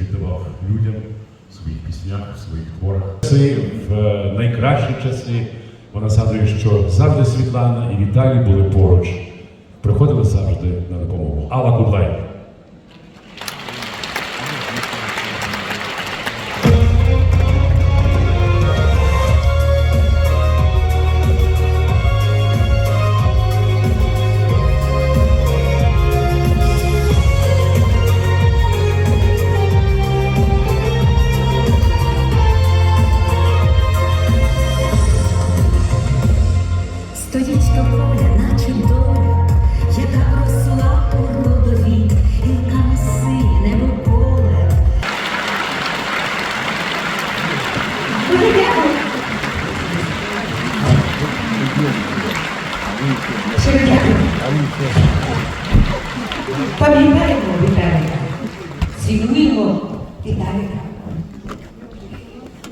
віддавав людям в своїх піснях, в своїх творах. В е, найкращі часи вона згадує, що завжди Світлана і Віталій були поруч, приходили завжди на допомогу. Алла Кудлай. Пам'ятаємо Віталіка, цінуємо Віталіка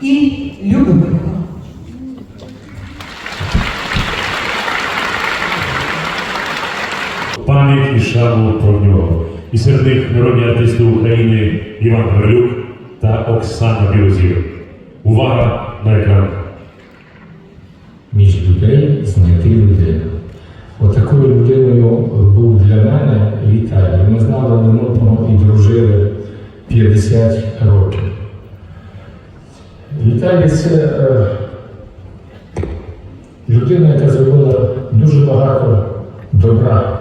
і любимо його. Пам'ять і шану про нього. І серед них народні артисти України Іван Гаврилюк та Оксана Білозір. Увага на екран. між людей знайти людину. Отакою людиною був для мене Віталій. Ми знали один одного і дружили 50 років. Віталій це е, людина, яка зробила дуже багато добра.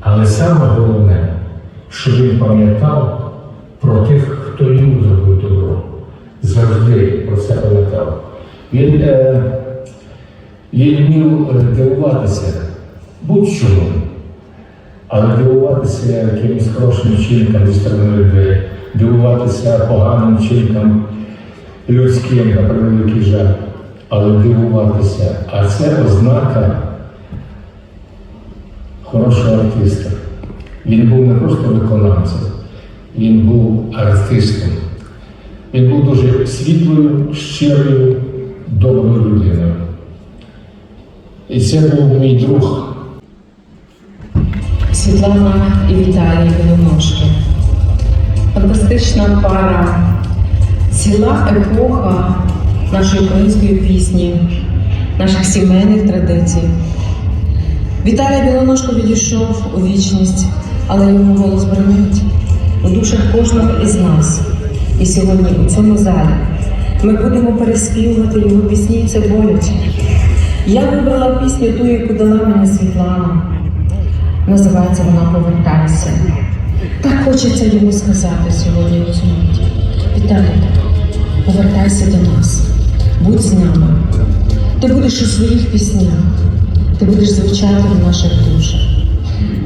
Але саме головне, що він пам'ятав про тих, хто йому зробив добро. Завжди про це пам'ятав. Він е, вмів е, дивуватися будь-чому, але дивуватися якимось хорошим вчинкам зі сторони людей, дивуватися поганим вчинкам людським, на превеликий жаль, але дивуватися. А це ознака хорошого артиста. Він був не просто виконавцем, він був артистом. Він був дуже світлою, щирою, доброю людиною. І це був мій друг. Світлана і Віталій Білоножки. Фантастична пара, ціла епоха нашої української пісні, наших сімейних традицій. Віталій Білоножко відійшов у вічність, але його голос бронить у душах кожного із нас. І сьогодні у цьому залі ми будемо переспівувати його пісні, це боляче. Я вибрала пісню ту, яку дала мені Світлана. Називається вона Повертайся. Так хочеться йому сказати сьогодні у цьому миті. Віталій, повертайся до нас, будь з нами. Ти будеш у своїх піснях, ти будеш звучати в наших душах.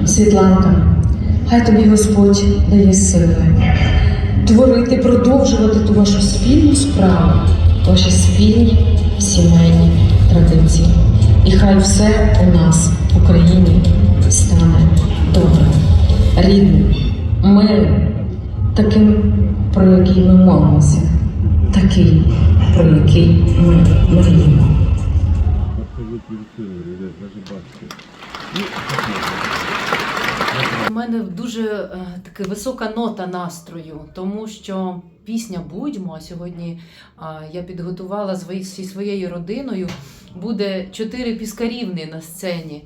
Світланка, хай тобі Господь дає сили творити, продовжувати ту вашу спільну справу, ваші спільні сімейні традиції. І хай все у нас в Україні стане добре, рідним, мирним, таким, про який ми молимося, такий, про який ми мріємо. У мене дуже е, така висока нота настрою, тому що пісня Будьмо а сьогодні я підготувала зі своєю родиною. Буде чотири піскарівни на сцені.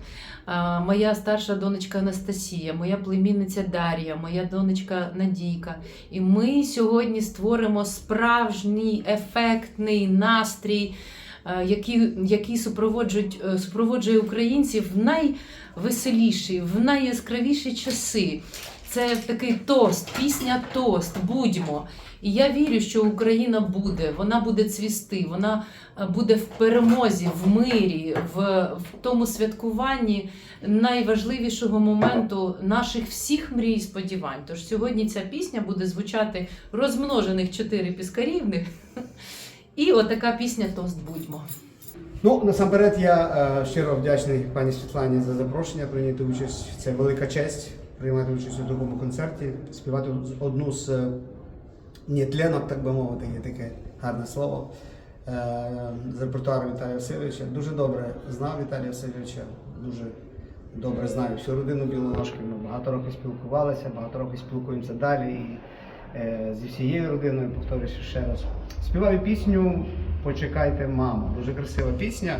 Моя старша донечка Анастасія, моя племінниця Дар'я, моя донечка Надійка. І ми сьогодні створимо справжній ефектний настрій, е, який, який е, супроводжує українців в найвеселіші, в найяскравіші часи. Це такий тост, пісня тост, будьмо. І я вірю, що Україна буде, вона буде цвісти, вона е, буде в перемозі, в мирі, в, в тому святкуванні найважливішого моменту наших всіх мрій і сподівань. Тож сьогодні ця пісня буде звучати розмножених чотири піскарівних. І отака пісня Тост будьмо. Ну, насамперед, я е, щиро вдячний пані Світлані за запрошення прийняти участь. Це велика честь приймати участь у такому концерті, співати одну з е, нетленок, так би мовити, є таке гарне слово. е, З репертуару Віталія Васильовича. Дуже добре знав Віталія Васильовича, дуже добре знаю всю родину Білоножки. Ми багато років спілкувалися, багато років спілкуємося далі. І е, зі всією родиною, повторюю ще раз. Співаю пісню Почекайте, мамо. Дуже красива пісня.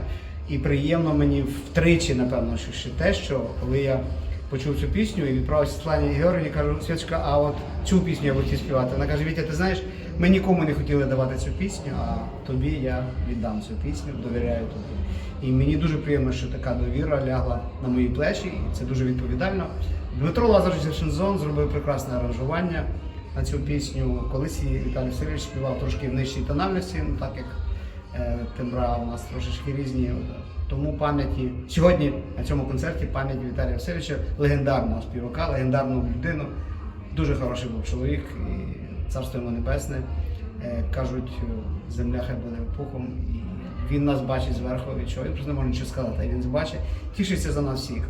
І приємно мені втричі, напевно, що ще те, що коли я почув цю пісню і відправив Світлані Георгіївні, кажу, Свячка, а от цю пісню я хотів співати. Вона каже, Вітя, ти знаєш, ми нікому не хотіли давати цю пісню, а тобі я віддам цю пісню, довіряю тобі. І мені дуже приємно, що така довіра лягла на мої плечі, і це дуже відповідально. Дмитро Лазарович Шензон зробив прекрасне аранжування на цю пісню. Колись її Віталій Васильович співав трошки в нижчій тональності, ну так як е, тембра у нас трошечки різні. Тому пам'яті сьогодні на цьому концерті пам'ять Віталія Васильовича, легендарного співака, легендарну людину. Дуже хороший був чоловік, і царство йому небесне. Е, Кажуть, е, земля хай буде пухом. І він нас бачить зверху, від чого він просто не може нічого сказати, він бачить, тішиться за нас всіх.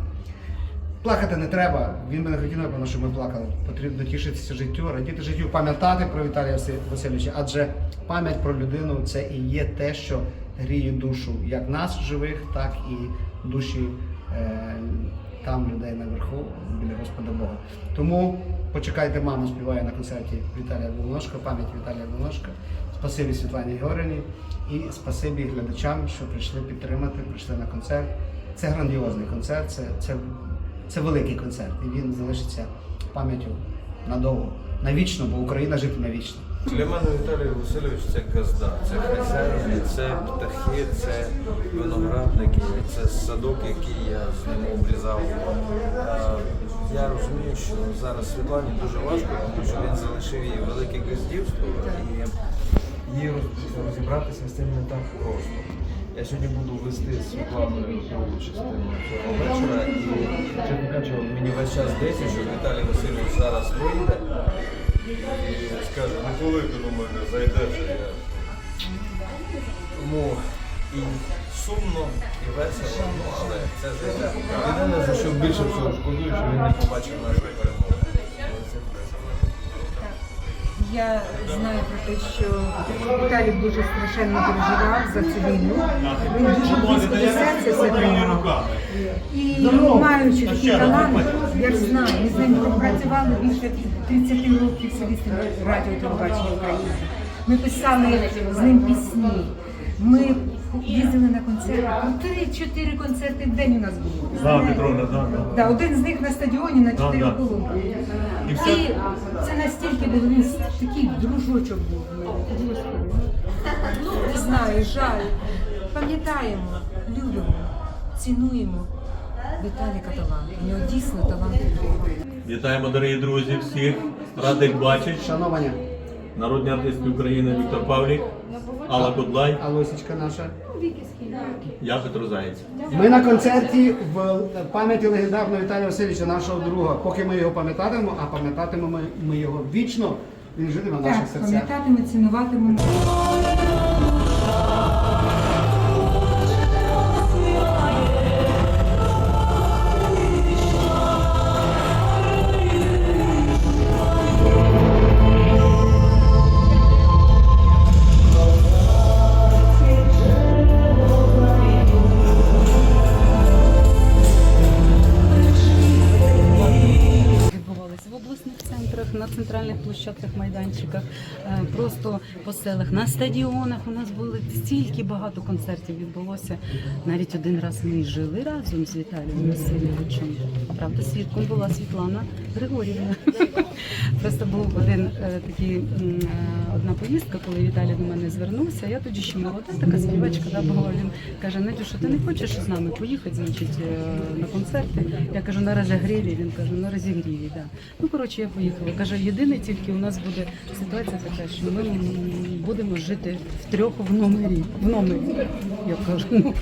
Плакати не треба. Він би не хотів, щоб ми плакали. Потрібно тішитися життю, радіти життю, пам'ятати про Віталія Васильовича. Адже пам'ять про людину це і є те, що гріє душу як нас живих, так і душі е, там людей наверху, біля Господа Бога. Тому почекайте, мама співає на концерті Віталія Волоношка, пам'ять Віталія Волоношка. Спасибі Світлані Георгіївні і спасибі глядачам, що прийшли підтримати, прийшли на концерт. Це грандіозний концерт, це, це, це великий концерт, і він залишиться пам'яттю надовго, навічно, бо Україна житиме вічно. Для мене Віталій Васильович це газда, це хазяїн, це птахи, це виноградники, це садок, який я з ним обрізав. Е, Я розумію, що зараз Світлані дуже важко, тому що він залишив їй велике газдівство і їй розібратися з цим не так просто. Я сьогодні буду вести Світланою другу частину цього вечора і чесно кажучи, мені весь час здається, що Віталій Васильович зараз вийде скаже, ну коли ти до мене зайдеш, я. Тому і сумно, і весело, ну але це життя. Єдине, за що більше всього шкодую, що він не побачив нашої Я знаю про те, що Віталік дуже страшенно переживав за цю війну. Він дуже близько до серця це приймав. І маючи такий талант, я ж знаю, ми з ним пропрацювали більше 30 років в радіо телебачення України. Ми писали з ним пісні. Ми їздили на концерти. Три-чотири концерти в день у нас було. Да, Петровна, да, да. Да, один з них на стадіоні на чотири да. колонки. І І все- це настільки було, він такий дружочок був. в мене. Господи. Ну, не знаю, жаль. Пам'ятаємо, любимо, цінуємо Віталіка талант. У нього дійсно талант. Вітаємо, дорогі друзі, всіх. Радих бачити. Шановання, Народний артист України Віктор Павлік, Алла Кудлай, Алосічка наша. я Петро Заєць. Ми на концерті в пам'яті легендарного Віталія Васильовича, нашого друга. Поки ми його пам'ятатимемо, а пам'ятатимемо ми, ми його вічно, він житиме в наших Так, серцях. пам'ятатиме, цінуватимемо. Центральних площадках, майданчиках, е, просто по селах, на стадіонах. У нас були стільки багато концертів відбулося. Навіть один раз ми жили разом з Віталієм Васильовичем. Правда, свідком була Світлана Григорівна. Просто був один е, такий е, одна поїздка, коли Віталій до мене звернувся. Я тоді ще молода, така співачка да, була. Він каже: Надюша, ти не хочеш з нами поїхати, значить, на концерти? Я кажу, на розігріві. Він каже, на розігріві, да. Ну коротше, я поїхала. Каже, єдине тільки у нас буде ситуація така, що ми будемо жити втрьох в номері. В номері. Я кажу, ну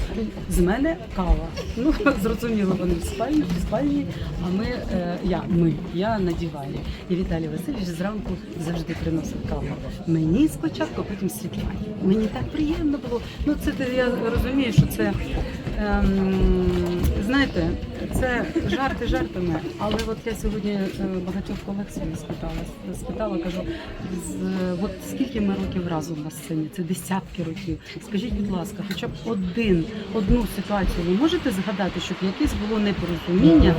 з мене кава. Ну зрозуміло, вони в спальні, в спальні, а ми, е, я, ми, я на дивані. І Віталій Васильович зранку завжди приносив каву. Мені спочатку, а потім Світлані. Мені так приємно було. Ну це я розумію, що це ем, знаєте, це жарти жартами. Але от я сьогодні е, багатьох колег собі спитала, спитала, кажу, з, от скільки ми років разом на сцені? Це десятки років. Скажіть, будь ласка, хоча б один, одну ситуацію ви можете згадати, щоб якесь було непорозуміння?